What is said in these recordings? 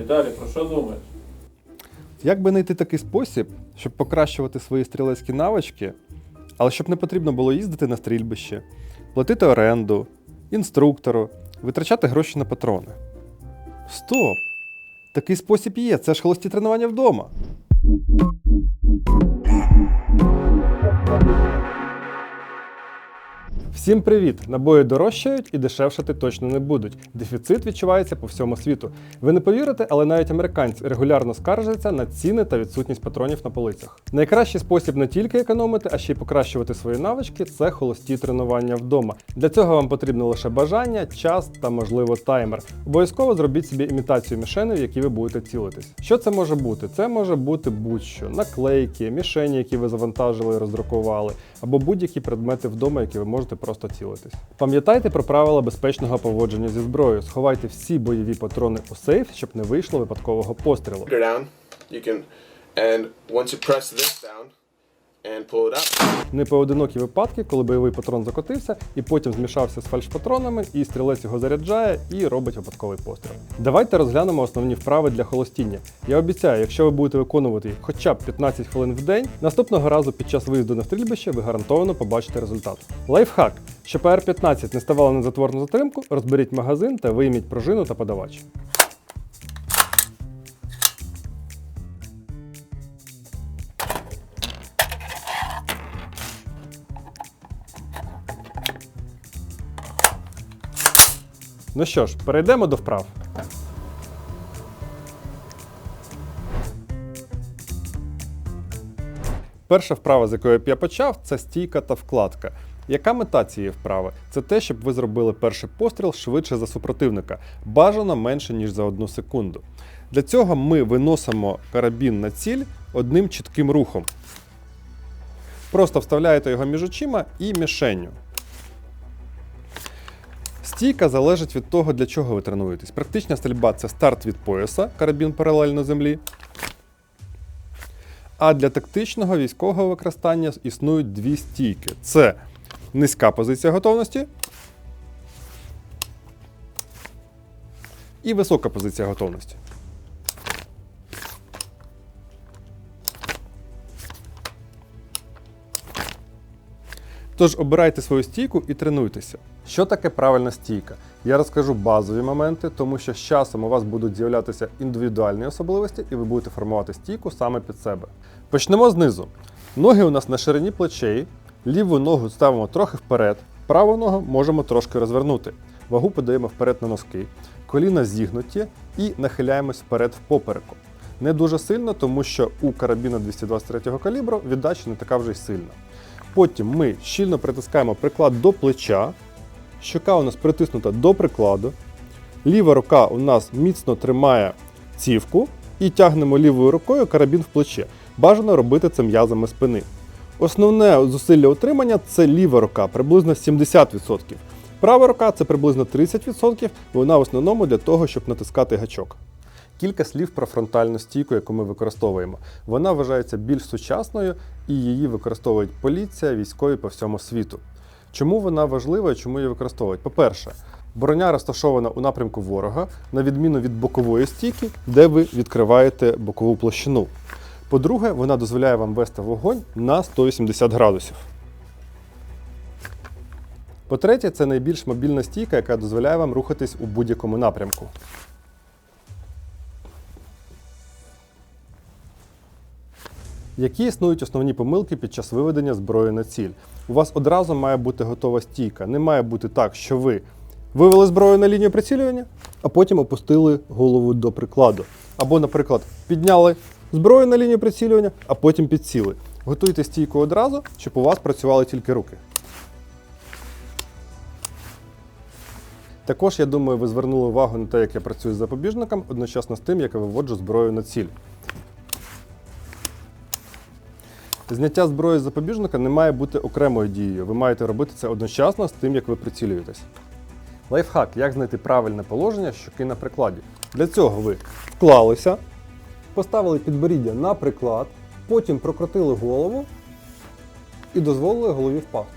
Віталій, про що думаєш? Як би знайти такий спосіб, щоб покращувати свої стрілецькі навички, але щоб не потрібно було їздити на стрільбище, платити оренду, інструктору, витрачати гроші на патрони? Стоп! Такий спосіб є, це ж холості тренування вдома. Всім привіт! Набої дорожчають і дешевшати точно не будуть. Дефіцит відчувається по всьому світу. Ви не повірите, але навіть американці регулярно скаржаться на ціни та відсутність патронів на полицях. Найкращий спосіб не тільки економити, а ще й покращувати свої навички це холості тренування вдома. Для цього вам потрібно лише бажання, час та, можливо, таймер. Обов'язково зробіть собі імітацію мішени, в які ви будете цілитись. Що це може бути? Це може бути будь-що: наклейки, мішені, які ви завантажили і роздрукували, або будь-які предмети вдома, які ви можете просто цілитись. Пам'ятайте про правила безпечного поводження зі зброєю. Сховайте всі бойові патрони у сейф, щоб не вийшло випадкового пострілу. and once you press this down Непоодинокі випадки, коли бойовий патрон закотився і потім змішався з фальшпатронами, і стрілець його заряджає і робить випадковий постріл. Давайте розглянемо основні вправи для холостіння. Я обіцяю, якщо ви будете виконувати їх хоча б 15 хвилин в день, наступного разу під час виїзду на стрільбище ви гарантовано побачите результат. Лайфхак. Щоб ПР-15 не ставало на затворну затримку, розберіть магазин та вийміть пружину та подавач. Ну що ж, перейдемо до вправ. Перша вправа, з якої б я почав, це стійка та вкладка. Яка мета цієї вправи? Це те, щоб ви зробили перший постріл швидше за супротивника, бажано менше, ніж за одну секунду. Для цього ми виносимо карабін на ціль одним чітким рухом. Просто вставляєте його між очима і мішенню. Стійка залежить від того, для чого ви тренуєтесь. Практична стрільба це старт від пояса, карабін паралельно землі. А для тактичного військового використання існують дві стійки: це низька позиція готовності і висока позиція готовності. Тож обирайте свою стійку і тренуйтеся. Що таке правильна стійка? Я розкажу базові моменти, тому що з часом у вас будуть з'являтися індивідуальні особливості, і ви будете формувати стійку саме під себе. Почнемо знизу. Ноги у нас на ширині плечей, ліву ногу ставимо трохи вперед, праву ногу можемо трошки розвернути. Вагу подаємо вперед на носки, коліна зігнуті і нахиляємось вперед в попереку. Не дуже сильно, тому що у карабіна 223 калібру віддача не така вже й сильна. Потім ми щільно притискаємо приклад до плеча, щока у нас притиснута до прикладу, ліва рука у нас міцно тримає цівку і тягнемо лівою рукою карабін в плече. Бажано робити це м'язами спини. Основне зусилля утримання це ліва рука, приблизно 70%. Права рука це приблизно 30%, вона в основному для того, щоб натискати гачок. Кілька слів про фронтальну стійку, яку ми використовуємо. Вона вважається більш сучасною і її використовують поліція, військові по всьому світу. Чому вона важлива і чому її використовують? По-перше, броня розташована у напрямку ворога, на відміну від бокової стійки, де ви відкриваєте бокову площину. По-друге, вона дозволяє вам вести вогонь на 180 градусів. По-третє, це найбільш мобільна стійка, яка дозволяє вам рухатись у будь-якому напрямку. Які існують основні помилки під час виведення зброї на ціль? У вас одразу має бути готова стійка. Не має бути так, що ви вивели зброю на лінію прицілювання, а потім опустили голову до прикладу. Або, наприклад, підняли зброю на лінію прицілювання, а потім підсіли. Готуйте стійку одразу, щоб у вас працювали тільки руки. Також, я думаю, ви звернули увагу на те, як я працюю з запобіжником, одночасно з тим, як я виводжу зброю на ціль. Зняття зброї з запобіжника не має бути окремою дією. Ви маєте робити це одночасно з тим, як ви прицілюєтесь. Лайфхак, як знайти правильне положення щоки на прикладі. Для цього ви вклалися, поставили підборіддя на приклад, потім прокрутили голову і дозволили голові впасти.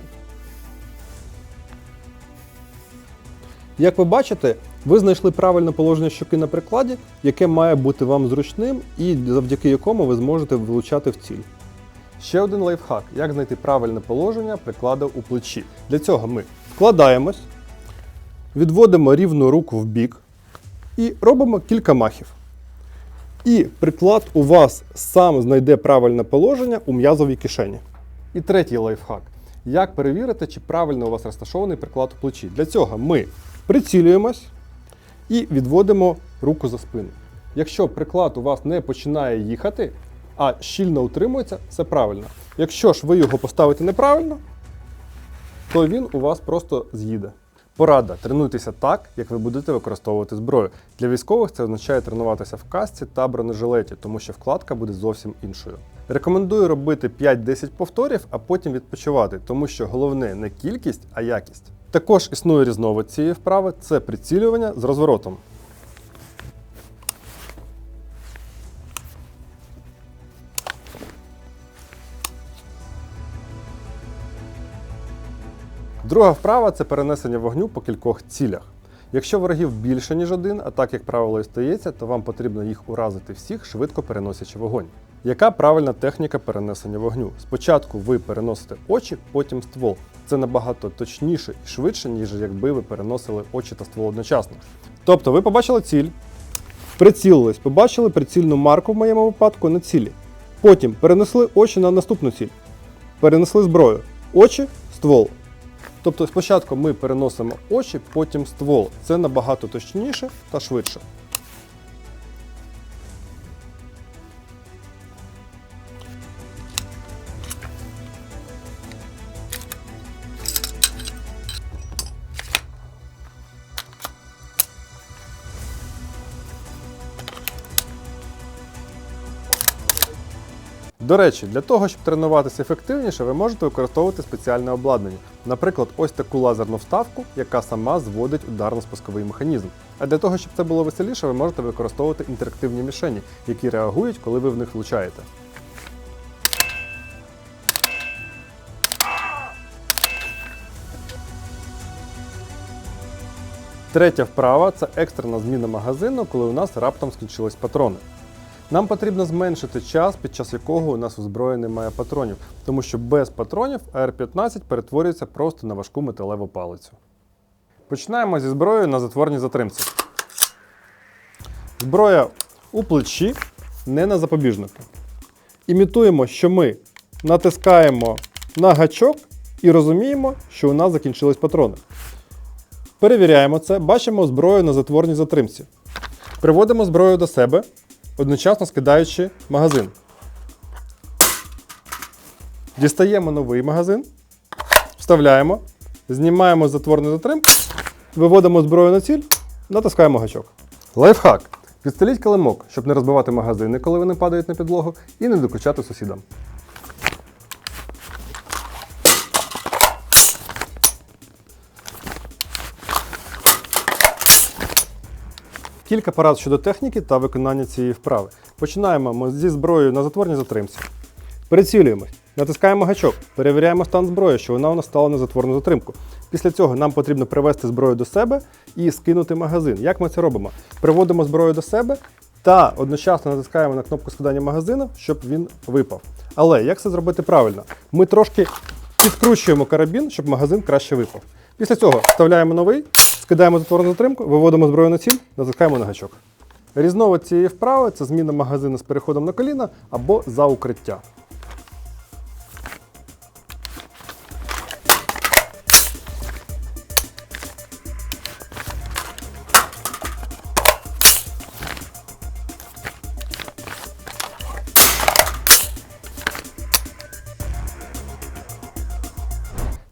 Як ви бачите, Ви знайшли правильне положення щоки на прикладі, яке має бути вам зручним і завдяки якому ви зможете влучати в ціль. Ще один лайфхак, як знайти правильне положення прикладу у плечі. Для цього ми вкладаємось, відводимо рівну руку в бік і робимо кілька махів. І приклад у вас сам знайде правильне положення у м'язовій кишені. І третій лайфхак. Як перевірити, чи правильно у вас розташований приклад у плечі? Для цього ми прицілюємось і відводимо руку за спину. Якщо приклад у вас не починає їхати, а щільно утримується, це правильно. Якщо ж ви його поставите неправильно, то він у вас просто з'їде. Порада: тренуйтеся так, як ви будете використовувати зброю. Для військових це означає тренуватися в касці та бронежилеті, тому що вкладка буде зовсім іншою. Рекомендую робити 5-10 повторів, а потім відпочивати, тому що головне не кількість, а якість. Також існує різновид цієї вправи це прицілювання з розворотом. Друга вправа це перенесення вогню по кількох цілях. Якщо ворогів більше, ніж один, а так як правило і стається, то вам потрібно їх уразити всіх, швидко переносячи вогонь. Яка правильна техніка перенесення вогню? Спочатку ви переносите очі, потім ствол. Це набагато точніше і швидше, ніж якби ви переносили очі та ствол одночасно. Тобто ви побачили ціль, прицілились, побачили прицільну марку в моєму випадку на цілі. Потім перенесли очі на наступну ціль. Перенесли зброю. Очі, ствол. Тобто спочатку ми переносимо очі, потім ствол. Це набагато точніше та швидше. До речі, для того, щоб тренуватися ефективніше, ви можете використовувати спеціальне обладнання. Наприклад, ось таку лазерну вставку, яка сама зводить ударно-спусковий механізм. А для того, щоб це було веселіше, ви можете використовувати інтерактивні мішені, які реагують, коли ви в них влучаєте. Третя вправа це екстрена зміна магазину, коли у нас раптом скінчились патрони. Нам потрібно зменшити час, під час якого у нас у зброї немає патронів, тому що без патронів AR-15 перетворюється просто на важку металеву палицю. Починаємо зі зброєю на затворній затримці. Зброя у плечі, не на запобіжнику. Імітуємо, що ми натискаємо на гачок і розуміємо, що у нас закінчились патрони. Перевіряємо це, бачимо зброю на затворній затримці. Приводимо зброю до себе, одночасно скидаючи магазин. Дістаємо новий магазин, вставляємо, знімаємо затворну затримку, виводимо зброю на ціль, натискаємо гачок. Лайфхак. Підстеліть килимок, щоб не розбивати магазини, коли вони падають на підлогу, і не докучати сусідам. Кілька порад щодо техніки та виконання цієї вправи. Починаємо ми зі зброєю на затворній затримці. Прицілюємось, натискаємо гачок, перевіряємо стан зброї, що вона у нас стала на затворну затримку. Після цього нам потрібно привести зброю до себе і скинути магазин. Як ми це робимо? Приводимо зброю до себе та одночасно натискаємо на кнопку скидання магазину, щоб він випав. Але як це зробити правильно? Ми трошки підкручуємо карабін, щоб магазин краще випав. Після цього вставляємо новий, скидаємо затворну затримку, виводимо зброю на ціль, натискаємо на гачок. Різновид цієї вправи це зміна магазину з переходом на коліна або за укриття.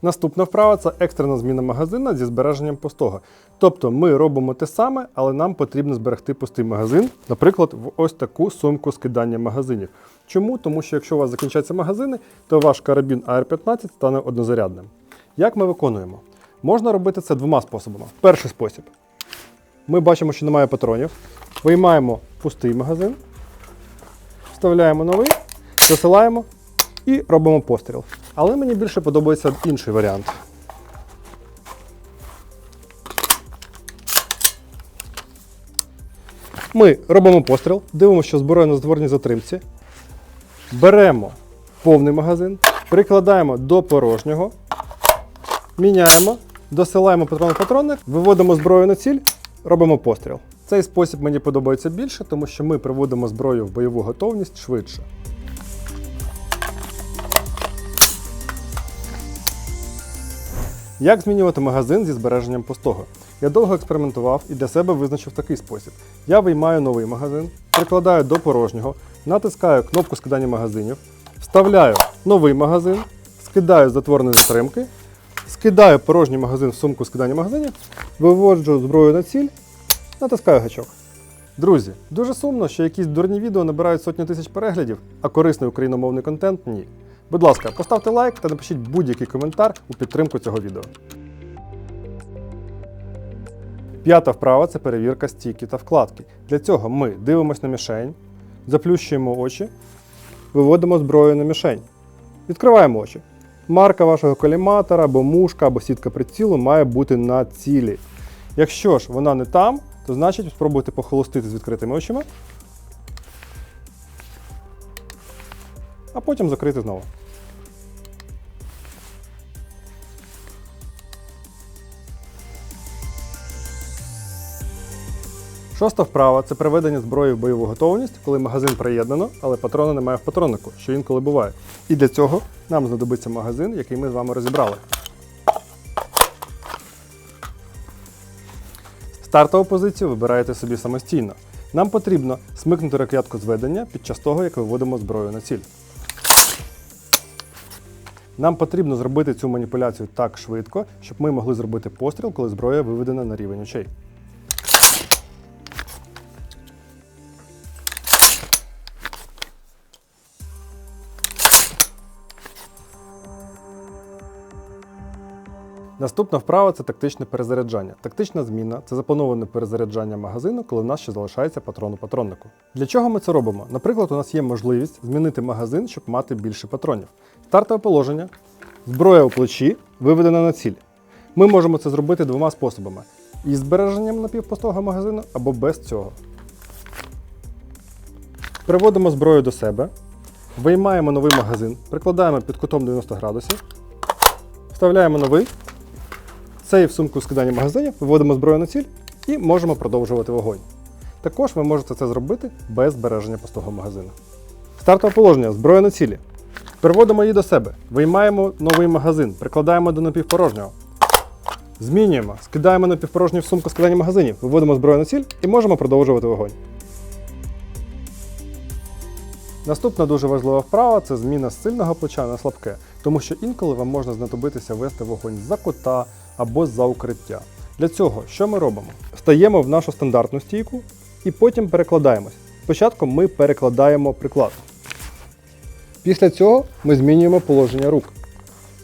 Наступна вправа це екстрена зміна магазина зі збереженням пустого. Тобто ми робимо те саме, але нам потрібно зберегти пустий магазин, наприклад, в ось таку сумку скидання магазинів. Чому? Тому що якщо у вас закінчаться магазини, то ваш карабін AR-15 стане однозарядним. Як ми виконуємо? Можна робити це двома способами. Перший спосіб. Ми бачимо, що немає патронів. Виймаємо пустий магазин, вставляємо новий, засилаємо і робимо постріл. Але мені більше подобається інший варіант. Ми робимо постріл, дивимося, що зброя на затворній затримці. Беремо повний магазин, прикладаємо до порожнього, міняємо, досилаємо патрон в патронник, виводимо зброю на ціль, робимо постріл. Цей спосіб мені подобається більше, тому що ми приводимо зброю в бойову готовність швидше. Як змінювати магазин зі збереженням пустого? Я довго експериментував і для себе визначив такий спосіб. Я виймаю новий магазин, прикладаю до порожнього, натискаю кнопку скидання магазинів, вставляю новий магазин, скидаю з затримки, скидаю порожній магазин в сумку скидання магазинів, виводжу зброю на ціль, натискаю гачок. Друзі, дуже сумно, що якісь дурні відео набирають сотні тисяч переглядів, а корисний україномовний контент ні. Будь ласка, поставте лайк та напишіть будь-який коментар у підтримку цього відео. П'ята вправа це перевірка стійки та вкладки. Для цього ми дивимося на мішень, заплющуємо очі, виводимо зброю на мішень. Відкриваємо очі. Марка вашого коліматора або мушка, або сітка прицілу має бути на цілі. Якщо ж вона не там, то значить спробуйте похолостити з відкритими очима, а потім закрити знову. Шоста вправа це приведення зброї в бойову готовність, коли магазин приєднано, але патрона немає в патроннику, що інколи буває. І для цього нам знадобиться магазин, який ми з вами розібрали. Стартову позицію вибираєте собі самостійно. Нам потрібно смикнути рукоятку зведення під час того, як виводимо зброю на ціль. Нам потрібно зробити цю маніпуляцію так швидко, щоб ми могли зробити постріл, коли зброя виведена на рівень очей. Наступна вправа це тактичне перезаряджання. Тактична зміна це заплановане перезаряджання магазину, коли в нас ще залишається патрон у патроннику. Для чого ми це робимо? Наприклад, у нас є можливість змінити магазин, щоб мати більше патронів. Стартове положення, зброя у плечі, виведена на ціль. Ми можемо це зробити двома способами: із збереженням напівпустого магазину або без цього. Приводимо зброю до себе, виймаємо новий магазин, прикладаємо під кутом 90 градусів, вставляємо новий. Цей в сумку скидання магазинів, виводимо зброю на ціль і можемо продовжувати вогонь. Також ви можете це зробити без збереження пустого магазину. Стартове положення зброя на цілі. Переводимо її до себе, виймаємо новий магазин, прикладаємо до напівпорожнього. Змінюємо, скидаємо напівпорожню в сумку скидання магазинів, виводимо зброю на ціль і можемо продовжувати вогонь. Наступна дуже важлива вправа це зміна з сильного плеча на слабке, тому що інколи вам можна знадобитися вести вогонь з-за кута або з-за укриття. Для цього що ми робимо? Встаємо в нашу стандартну стійку і потім перекладаємось. Спочатку ми перекладаємо приклад. Після цього ми змінюємо положення рук.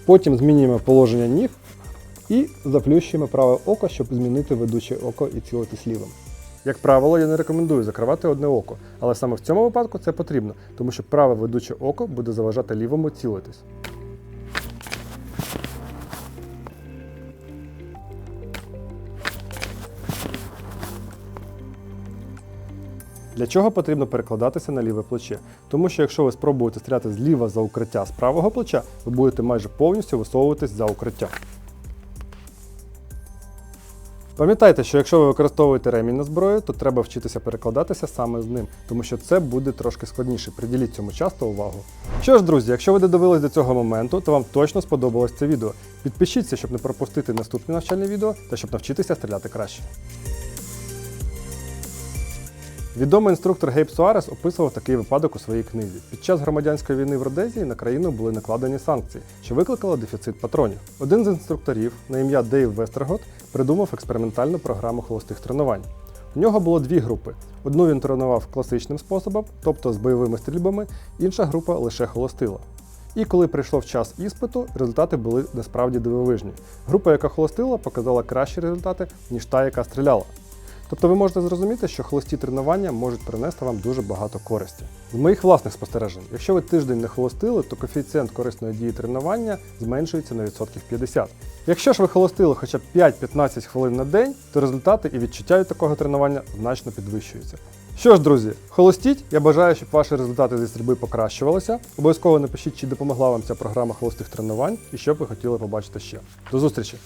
Потім змінюємо положення ніг і заплющуємо праве око, щоб змінити ведуче око і цілитись лівим. Як правило, я не рекомендую закривати одне око, але саме в цьому випадку це потрібно, тому що праве ведуче око буде заважати лівому цілитись. Для чого потрібно перекладатися на ліве плече? Тому що якщо ви спробуєте стріляти зліва за укриття з правого плеча, ви будете майже повністю висовуватись за укриття. Пам'ятайте, що якщо ви використовуєте ремінь на зброю, то треба вчитися перекладатися саме з ним, тому що це буде трошки складніше. Приділіть цьому часто увагу. Що ж, друзі, якщо ви додивились до цього моменту, то вам точно сподобалось це відео. Підпишіться, щоб не пропустити наступні навчальні відео та щоб навчитися стріляти краще. Відомий інструктор Гейб Суарес описував такий випадок у своїй книзі. Під час громадянської війни в Родезії на країну були накладені санкції, що викликало дефіцит патронів. Один з інструкторів на ім'я Дейв Вестергот придумав експериментальну програму холостих тренувань. У нього було дві групи. Одну він тренував класичним способом, тобто з бойовими стрільбами, інша група лише холостила. І коли прийшов час іспиту, результати були насправді дивовижні. Група, яка холостила, показала кращі результати, ніж та, яка стріляла. Тобто ви можете зрозуміти, що холості тренування можуть принести вам дуже багато користі. З моїх власних спостережень, якщо ви тиждень не холостили, то коефіцієнт корисної дії тренування зменшується на відсотків 50. Якщо ж ви холостили хоча б 5-15 хвилин на день, то результати і відчуття від такого тренування значно підвищуються. Що ж, друзі, холостіть. Я бажаю, щоб ваші результати зі стрільби покращувалися. Обов'язково напишіть, чи допомогла вам ця програма холостих тренувань і що б ви хотіли побачити ще. До зустрічі!